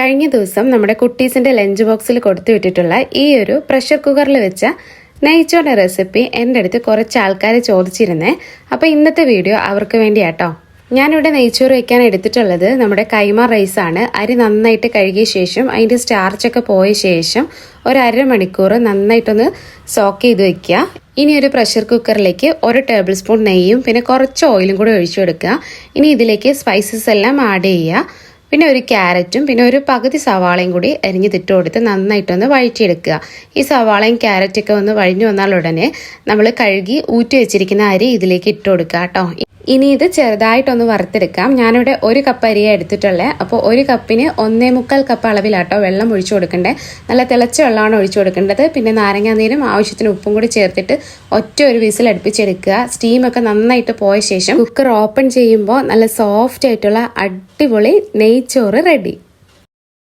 കഴിഞ്ഞ ദിവസം നമ്മുടെ കുട്ടീസിന്റെ ലഞ്ച് ബോക്സിൽ കൊടുത്തു വിട്ടിട്ടുള്ള ഈ ഒരു പ്രഷർ കുക്കറിൽ വെച്ച നെയ്ച്ചോടെ റെസിപ്പി എന്റെ അടുത്ത് കുറച്ച് ആൾക്കാർ ചോദിച്ചിരുന്നേ. അപ്പോൾ ഇന്നത്തെ വീഡിയോ അവർക്ക് വേണ്ടിയാട്ടോ. ഞാനിവിടെ നെയ്ച്ചോറ് വെക്കാൻ എടുത്തിട്ടുള്ളത് നമ്മുടെ കൈമ റൈസ് ആണ് അരി നന്നായിട്ട് കഴുകിയ ശേഷം അതിന്റെ സ്റ്റാർച്ചൊക്കെ പോയ ശേഷം ഒരു അരമണിക്കൂർ നന്നായിട്ടൊന്ന് സോക്ക് ചെയ്ത് വെക്കുക. ഇനി ഒരു പ്രഷർ കുക്കറിലേക്ക് ഒരു ടേബിൾ സ്പൂൺ നെയ്യും പിന്നെ കുറച്ച് ഓയിലും കൂടി ഒഴിച്ചു കൊടുക്കുക. ഇനി ഇതിലേക്ക് സ്പൈസസ് എല്ലാം ആഡ് ചെയ്യുക. പിന്നെ ഒരു ക്യാരറ്റും പിന്നെ ഒരു പകുതി സവാളയും കൂടി അരിഞ്ഞ് തിട്ട് കൊടുത്ത് നന്നായിട്ടൊന്ന് വഴറ്റിയെടുക്കുക. ഈ സവാളയും ക്യാരറ്റൊക്കെ ഒന്ന് വഴിഞ്ഞു വന്നാൽ ഉടനെ നമ്മൾ കഴുകി ഊറ്റി വെച്ചിരിക്കുന്ന അരി ഇതിലേക്ക് ഇട്ട് കൊടുക്കുക കേട്ടോ. ഇനി ഇത് ചെറുതായിട്ടൊന്ന് വറുത്തെടുക്കാം. ഞാനിവിടെ ഒരു കപ്പ് അരിയ എടുത്തിട്ടുള്ളത് അപ്പോൾ ഒരു കപ്പിന് ഒന്നേ മുക്കാൽ കപ്പ് അളവിലാട്ടോ വെള്ളം ഒഴിച്ചു കൊടുക്കണ്ടേ. നല്ല തിളച്ച വെള്ളമാണ് ഒഴിച്ചു കൊടുക്കേണ്ടത്. പിന്നെ നാരങ്ങാനീരും ആവശ്യത്തിന് ഉപ്പും കൂടി ചേർത്തിട്ട് ഒറ്റ ഒരു വിസിൽ അടുപ്പിച്ചെടുക്കുക. സ്റ്റീമൊക്കെ നന്നായിട്ട് പോയ ശേഷം കുക്കർ ഓപ്പൺ ചെയ്യുമ്പോൾ നല്ല സോഫ്റ്റ് ആയിട്ടുള്ള അടിപൊളി നെയ്ച്ചോറ് റെഡി